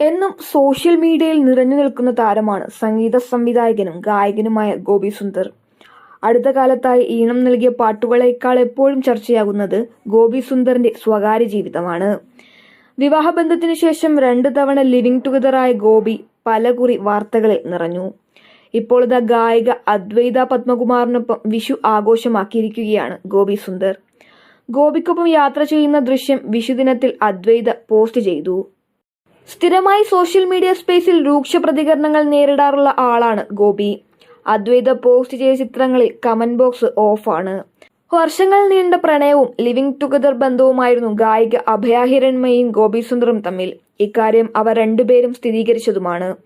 എന്നും സോഷ്യൽ മീഡിയയിൽ നിറഞ്ഞു നിൽക്കുന്ന താരമാണ് സംഗീത സംവിധായകനും ഗായകനുമായ ഗോപി സുന്ദർ. അടുത്ത കാലത്തായി ഈണം നൽകിയ പാട്ടുകളേക്കാൾ എപ്പോഴും ചർച്ചയാകുന്നത് ഗോപി സുന്ദറിന്റെ സ്വകാര്യ ജീവിതമാണ്. വിവാഹബന്ധത്തിനു ശേഷം രണ്ടു തവണ ലിവിംഗ് ടുഗദറായ ഗോപി പലകുറി വാർത്തകളിൽ നിറഞ്ഞു. ഇപ്പോൾ ഇതാ ഗായിക അദ്വൈത പത്മകുമാറിനൊപ്പം വിഷു ആഘോഷമാക്കിയിരിക്കുകയാണ് ഗോപി സുന്ദർ. ഗോപിക്കൊപ്പം യാത്ര ചെയ്യുന്ന ദൃശ്യം വിഷുദിനത്തിൽ അദ്വൈത പോസ്റ്റ് ചെയ്തു. സ്ഥിരമായി സോഷ്യൽ മീഡിയ സ്പേസിൽ രൂക്ഷ പ്രതികരണങ്ങൾ നേരിടാറുള്ള ആളാണ് ഗോപി. അദ്വൈത പോസ്റ്റ് ചെയ്ത ചിത്രങ്ങളിൽ കമന്റ് ബോക്സ് ഓഫാണ്. വർഷങ്ങൾ നീണ്ട പ്രണയവും ലിവിംഗ് ടുഗദർ ബന്ധവുമായിരുന്നു ഗായിക അഭയാഹിരന്മയും ഗോപി സുന്ദറും തമ്മിൽ. ഇക്കാര്യം അവർ രണ്ടുപേരും സ്ഥിരീകരിച്ചതുമാണ്.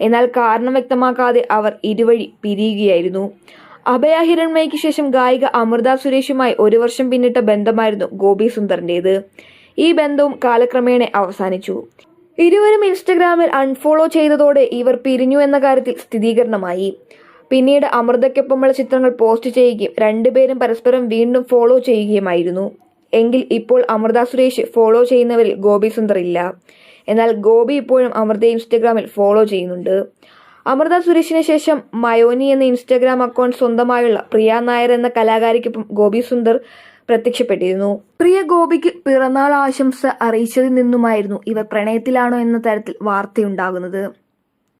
എന്നാൽ കാരണം വ്യക്തമാക്കാതെ അവർ ഇരുവഴി പിരിയുകയായിരുന്നു. അഭയാഹിരന്മയ്ക്ക് ശേഷം ഗായിക അമൃത സുരേഷുമായി ഒരു വർഷം പിന്നിട്ട ബന്ധമായിരുന്നു ഗോപി സുന്ദറിന്റേത്. ഈ ബന്ധവും കാലക്രമേണ അവസാനിച്ചു. ഇരുവരും ഇൻസ്റ്റഗ്രാമിൽ അൺഫോളോ ചെയ്തതോടെ ഇവർ പിരിഞ്ഞു എന്ന കാര്യത്തിൽ സ്ഥിരീകരണമായി. പിന്നീട് അമൃതയ്ക്കൊപ്പമുള്ള ചിത്രങ്ങൾ പോസ്റ്റ് ചെയ്യുകയും രണ്ടുപേരും പരസ്പരം വീണ്ടും ഫോളോ ചെയ്യുകയുമായിരുന്നു. എങ്കിൽ ഇപ്പോൾ അമൃത സുരേഷ് ഫോളോ ചെയ്യുന്നവരിൽ ഗോപി സുന്ദർ ഇല്ല. എന്നാൽ ഗോപി ഇപ്പോഴും അമൃത ഇൻസ്റ്റഗ്രാമിൽ ഫോളോ ചെയ്യുന്നുണ്ട്. അമൃത സുരേഷിന് ശേഷം മയോനി എന്ന ഇൻസ്റ്റഗ്രാം അക്കൗണ്ട് സ്വന്തമായുള്ള പ്രിയ നായർ എന്ന കലാകാരിക്കൊപ്പം ഗോപി സുന്ദർ പ്രത്യക്ഷപ്പെട്ടിരുന്നു. പ്രിയ ഗോപിക്ക് പിറന്നാൾ ആശംസ അറിയിച്ചതിൽ നിന്നുമായിരുന്നു ഇവർ പ്രണയത്തിലാണോ എന്ന തരത്തിൽ വാർത്തയുണ്ടാകുന്നത്.